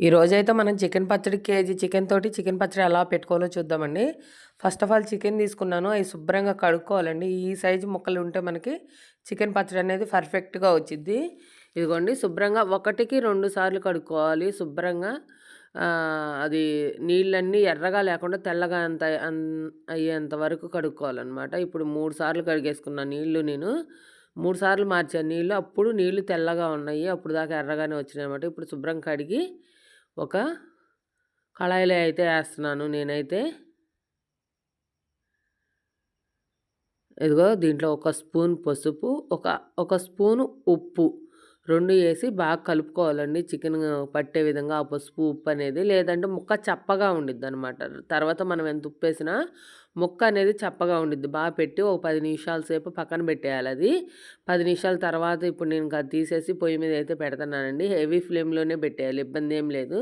ఈ రోజైతే మనం చికెన్ పచ్చడి కేజీ చికెన్ తోటి చికెన్ పచ్చడి ఎలా పెట్టుకోవాలో చూద్దామండి. ఫస్ట్ ఆఫ్ ఆల్ చికెన్ తీసుకున్నాను. అవి శుభ్రంగా కడుక్కోవాలండి. ఈ సైజు ముక్కలు ఉంటే మనకి చికెన్ పచ్చడి అనేది పర్ఫెక్ట్గా వచ్చిద్ది. ఇదిగోండి శుభ్రంగా ఒకటికి రెండు సార్లు కడుక్కోవాలి. శుభ్రంగా అది నీళ్ళన్నీ ఎర్రగా లేకుండా తెల్లగా అంత అయ్యేంత వరకు కడుక్కోవాలన్నమాట. ఇప్పుడు మూడు సార్లు కడిగేసుకున్న నీళ్ళు నేను. మూడు సార్లు మార్చాను నీళ్ళు. అప్పుడు నీళ్ళు తెల్లగా ఉన్నాయి. అప్పుడు దాకా ఎర్రగానే వచ్చినాయి అనమాట ఇప్పుడు శుభ్రం కడిగి ఒక కళాయిలో అయితే వేస్తున్నాను నేనైతే. ఇదిగో దీంట్లో ఒక స్పూన్ పసుపు ఒక ఒక స్పూను ఉప్పు. రెండు వేసి బాగా కలుపుకోవాలండి. చికెన్ పట్టే విధంగా ఆ పసుపు ఉప్పు అనేది లేదంటే ముక్క చప్పగా ఉండిద్ది అనమాట తర్వాత మనం ఎంత ఉప్పు వేసినా ముక్క అనేది చప్పగా ఉండిద్ది. బాగా పెట్టి ఒక పది నిమిషాల సేపు పక్కన పెట్టేయాలి అది. పది నిమిషాల తర్వాత ఇప్పుడు నేను ఇంకా తీసేసి పొయ్యి మీద అయితే పెడుతున్నానండి. హెవీ ఫ్లేమ్లోనే పెట్టేయాలి. ఇబ్బంది ఏం లేదు.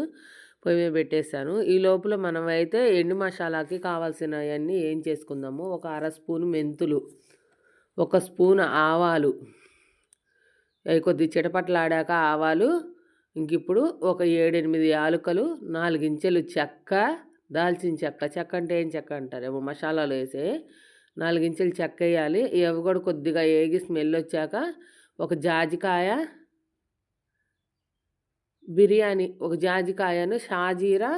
పొయ్యి మీద పెట్టేస్తాను. ఈ లోపల మనం అయితే ఎండు మసాలాకి కావాల్సినవన్నీ ఏం చేసుకుందాము? ఒక అర స్పూను మెంతులు ఒక స్పూన్ ఆవాలు కొద్ది చిటపట్లాడాక ఆవాలు ఇంక ఇప్పుడు ఒక ఏడెనిమిది యాలుకలు నాలుగించెలు చెక్క దాల్చిన చెక్క చెక్క అంటే ఏం చెక్క అంటారేమో మసాలాలు వేసే నాలుగించెలు చెక్క వేయాలి. ఇవి కూడా కొద్దిగా ఏగి స్మెల్ వచ్చాక ఒక జాజికాయ బిర్యానీ ఒక జాజికాయను షాజీరా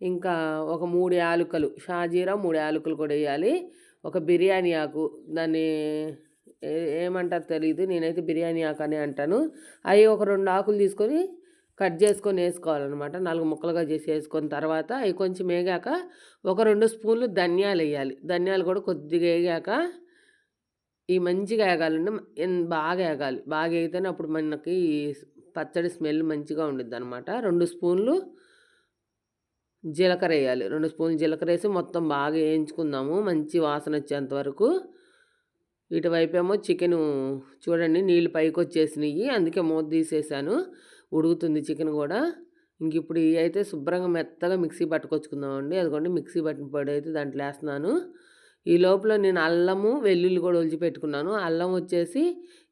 ఇంకా ఒక మూడు యాలుకలు షాజీరా మూడు యాలుకలు కూడా వేయాలి. ఒక బిర్యానీ ఆకు దాన్ని ఏమంటారు తెలియదు నేనైతే బిర్యానీ ఆకు అని అంటాను. అవి ఒక రెండు ఆకులు తీసుకొని కట్ చేసుకొని వేసుకోవాలన్నమాట. నాలుగు ముక్కలుగా చేసి వేసుకున్న తర్వాత అవి కొంచెం వేగాక ఒక రెండు స్పూన్లు ధనియాలు వేయాలి. ధనియాలు కూడా కొద్దిగా వేగాక ఈ మంచిగా వేగాలండి బాగా వేగాలి. బాగా వేగితేనే అప్పుడు మనకి పచ్చడి స్మెల్ మంచిగా ఉండిద్ది అనమాట రెండు స్పూన్లు జీలకర్ర వేయాలి. రెండు స్పూన్లు జీలకర్ర వేసి మొత్తం బాగా వేయించుకుందాము. మంచి వాసన వచ్చేంత వరకు. ఇటువైపు ఏమో చికెను చూడండి నీళ్ళు పైకి వచ్చేసినాయి అందుకే మూత తీసేసాను ఉడుకుతుంది చికెన్ కూడా. ఇంక ఇప్పుడు ఇవి అయితే శుభ్రంగా మెత్తగా మిక్సీ పట్టుకొచ్చుకుందామండి. అదిగోండి మిక్సీ పట్టిన పొడి అయితే దాంట్లో వేస్తున్నాను. ఈ లోపల నేను అల్లము వెల్లుల్లి కూడా ఒలిచి పెట్టుకున్నాను. అల్లం వచ్చేసి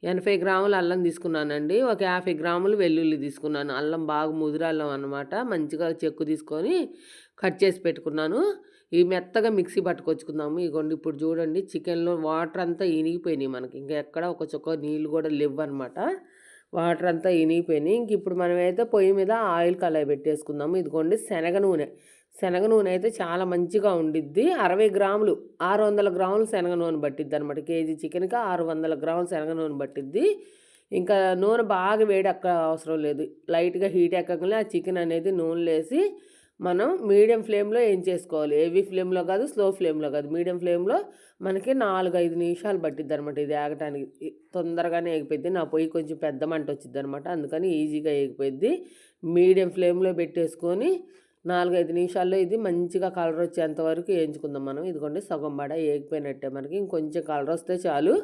ఎనభై గ్రాములు అల్లం తీసుకున్నానండి. ఒక యాభై గ్రాములు వెల్లుల్లి తీసుకున్నాను. అల్లం బాగా ముదురు అల్లం అనమాట మంచిగా చెక్కు తీసుకొని కట్ చేసి పెట్టుకున్నాను. ఇవి మెత్తగా మిక్సీ పట్టుకొచ్చుకుందాము. ఇగోండి ఇప్పుడు చూడండి చికెన్లో వాటర్ అంతా ఇనిగిపోయినాయి మనకి. ఇంకా ఎక్కడ ఒక చొక్క నీళ్ళు కూడా లేవు అనమాట వాటర్ అంతా ఇనిగిపోయినాయి. ఇంక ఇప్పుడు మనమైతే పొయ్యి మీద ఆయిల్ కళాయి పెట్టేసుకుందాము. ఇదిగోండి శనగ నూనె. శనగ నూనె అయితే చాలా మంచిగా ఉండిద్ది. అరవై గ్రాములు ఆరు వందల గ్రాములు శనగ నూనె పట్టిద్ది అనమాట కేజీ చికెన్కి ఆరు వందల గ్రాములు శనగ నూనె పట్టిద్ది. ఇంకా నూనె బాగా వేడి అక్క అవసరం లేదు. లైట్గా హీట్ ఎక్కగానే ఆ చికెన్ అనేది నూనెలో వేసి మనం మీడియం ఫ్లేమ్లో ఏం చేసుకోవాలి? హెవీ ఫ్లేమ్లో కాదు స్లో ఫ్లేమ్లో కాదు. మీడియం ఫ్లేమ్లో మనకి నాలుగు ఐదు నిమిషాలు పట్టిద్ది అనమాట ఇది ఆగటానికి. తొందరగానే ఎగిపోద్ది నా పొయ్యి కొంచెం పెద్ద మంట వచ్చింది అనమాట అందుకని ఈజీగా ఎగిపోద్ది మీడియం ఫ్లేమ్లో పెట్టేసుకొని నాలుగైదు నిమిషాల్లో ఇది మంచిగా కలర్ వచ్చేంత వరకు వేయించుకుందాం మనం. ఇదిగోండి సగం బడ ఏగిపోయినట్టే మనకి. ఇంకొంచెం కలర్ వస్తే చాలు.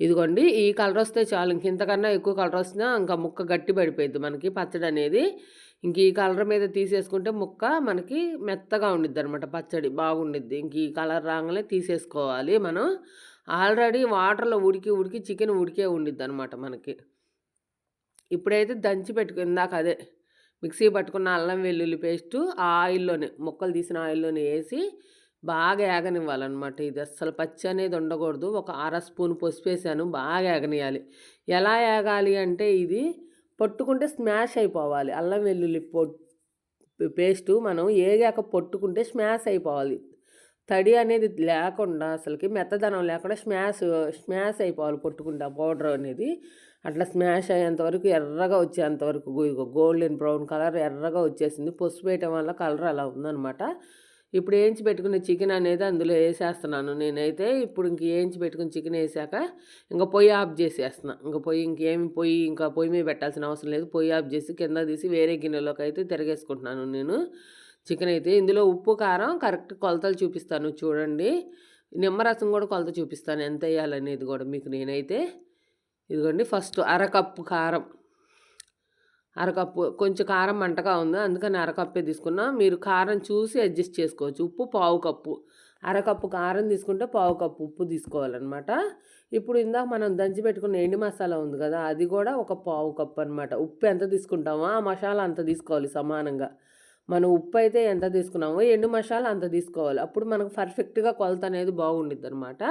ఇదిగోండి ఈ కలర్ వస్తే చాలు. ఇంక ఇంతకన్నా ఎక్కువ కలర్ వస్తున్నా ఇంకా ముక్క గట్టి పడిపోయింది మనకి. పచ్చడి అనేది ఇంక ఈ కలర్ మీద తీసేసుకుంటే ముక్క మనకి మెత్తగా ఉండిద్ది అనమాట పచ్చడి బాగుండిద్ది. ఇంక ఈ కలర్ రాగానే తీసేసుకోవాలి మనం. ఆల్రెడీ వాటర్లో ఉడికి ఉడికి చికెన్ ఉడికే ఉండిద్ది అనమాట మనకి. ఇప్పుడైతే దంచి పెట్టుకు ఇందాక అదే మిక్సీ పట్టుకున్న అల్లం వెల్లుల్లి పేస్టు ఆ ఆయిల్లోనే ముక్కలు తీసిన ఆయిల్లోనే వేసి బాగా ఏగనివ్వాలన్నమాట ఇది. అస్సలు పచ్చి అనేది ఉండకూడదు. ఒక అర స్పూన్ పసుపు వేసాను బాగా ఏగనియాలి. ఎలా ఏగాలి అంటే ఇది పట్టుకుంటే స్మాష్ అయిపోవాలి. అల్లం వెల్లుల్లి పొట్ పేస్టు మనం ఏగాక పట్టుకుంటే స్మాష్ అయిపోవాలి. తడి అనేది లేకుండా అసలుకి మెత్తదనం లేకుండా స్మాష్ స్మాష్ అయిపోవాలి పట్టుకుంటే ఆ పౌడర్ అనేది. అట్లా స్మాష్ అయ్యేంతవరకు ఎర్రగా వచ్చేంతవరకు గోల్డెన్ బ్రౌన్ కలర్ ఎర్రగా వచ్చేసింది. పసుపు వేయటం వల్ల కలర్ అలా ఉందనమాట ఇప్పుడు వేయించి పెట్టుకున్న చికెన్ అనేది అందులో వేసేస్తున్నాను. నేనైతే ఇప్పుడు ఇంక వేయించి పెట్టుకుని చికెన్ వేసాక ఇంకా పొయ్యి ఆఫ్ చేసేస్తున్నా. ఇంకా పొయ్యి ఇంకేమి పొయ్యి ఇంకా పొయ్యి మీద పెట్టాల్సిన అవసరం లేదు. పొయ్యి ఆఫ్ చేసి కింద తీసి వేరే గిన్నెలోకి అయితే తిరగేసుకుంటున్నాను నేను. చికెన్ అయితే ఇందులో ఉప్పు కారం కరెక్ట్ కొలతలు చూపిస్తాను చూడండి. నిమ్మరసం కూడా కొలత చూపిస్తాను. ఎంత వేయాలనేది కూడా మీకు నేనైతే ఇదిగోండి. ఫస్ట్ అరకప్పు కారం. అరకప్పు కొంచెం కారం మంటగా ఉంది. అందుకని అరకప్పే తీసుకున్నా. మీరు కారం చూసి అడ్జస్ట్ చేసుకోవచ్చు. ఉప్పు పావు కప్పు. అరకప్పు కారం తీసుకుంటే పావు కప్పు ఉప్పు తీసుకోవాలన్నమాట. ఇప్పుడు ఇందాక మనం దంచి పెట్టుకున్న ఎండి మసాలా ఉంది కదా అది కూడా ఒక పావు కప్పు అనమాట ఉప్పు ఎంత తీసుకుంటామో ఆ మసాలా అంత తీసుకోవాలి సమానంగా. మనం ఉప్పు అయితే ఎంత తీసుకున్నామో ఎండు మసాలా అంత తీసుకోవాలి. అప్పుడు మనకు పర్ఫెక్ట్గా కొలత అనేది బాగుండిద్ది అనమాట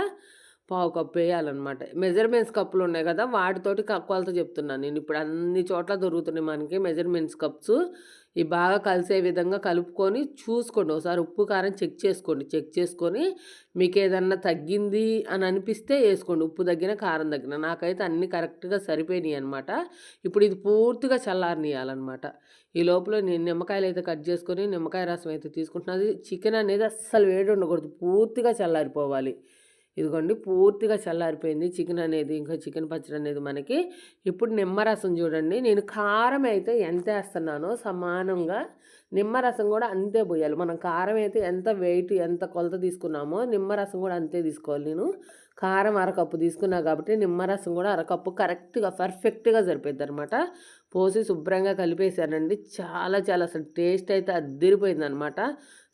పావు కప్పు వేయాలన్నమాట. మెజర్మెంట్స్ కప్పులు ఉన్నాయి కదా వాటితోటి క- కొలత చెప్తున్నాను నేను. ఇప్పుడు అన్ని చోట్ల దొరుకుతున్నాయి మనకి మెజర్మెంట్స్ కప్స్. ఇవి బాగా కలిసే విధంగా కలుపుకొని చూసుకోండి. ఒకసారి ఉప్పు కారం చెక్ చేసుకోండి. చెక్ చేసుకొని మీకు ఏదన్నా తగ్గింది అని అనిపిస్తే వేసుకోండి. ఉప్పు తగ్గిన కారం తగ్గిన. నాకైతే అన్ని కరెక్ట్గా సరిపోయినాయి అనమాట ఇప్పుడు ఇది పూర్తిగా చల్లారనియాలన్నమాట ఈ లోపల నేను నిమ్మకాయలు అయితే కట్ చేసుకొని నిమ్మకాయ రసం అయితే తీసుకుంటున్నది చికెన్ అనేది అస్సలు వేడి ఉండకూడదు. పూర్తిగా చల్లారిపోవాలి. ఇదిగోండి పూర్తిగా చల్లారిపోయింది. చికెన్ అనేది ఇంకా చికెన్ పచ్చడి అనేది మనకి ఇప్పుడు నిమ్మరసం చూడండి. నేను కారం అయితే ఎంత వేస్తున్నానో సమానంగా నిమ్మరసం కూడా అంతే పోయాలి. మనం కారం అయితే ఎంత వెయిట్ ఎంత కొలత తీసుకున్నామో నిమ్మరసం కూడా అంతే తీసుకోవాలి నేను. కారం అరకప్పు తీసుకున్నా కాబట్టి నిమ్మరసం కూడా అరకప్పు కరెక్ట్గా పర్ఫెక్ట్గా సరిపోద్ది అనమాట పోసి శుభ్రంగా కలిపేశానండి. చాలా చాలా అసలు టేస్ట్ అయితే అద్దరిపోయింది అనమాట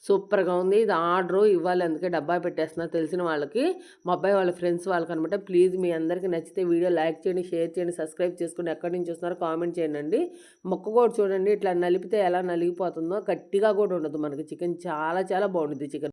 సూపర్గా ఉంది. ఇది ఆర్డరు ఇవ్వాలి. అందుకే డబ్బా పెట్టేస్తున్నా. తెలిసిన వాళ్ళకి మా అబ్బాయి వాళ్ళ ఫ్రెండ్స్ వాళ్ళకి అనమాట ప్లీజ్ మీ అందరికీ నచ్చితే వీడియో లైక్ చేయండి షేర్ చేయండి సబ్స్క్రైబ్ చేసుకుని ఎక్కడి నుంచి వస్తున్నారో కామెంట్ చేయండి మొక్క కూడా చూడండి ఇట్లా నలిపితే ఎలా నలిగిపోతుందో. గట్టిగా కూడా ఉండదు మనకి. చికెన్ చాలా చాలా బాగుంటుంది చికెన్.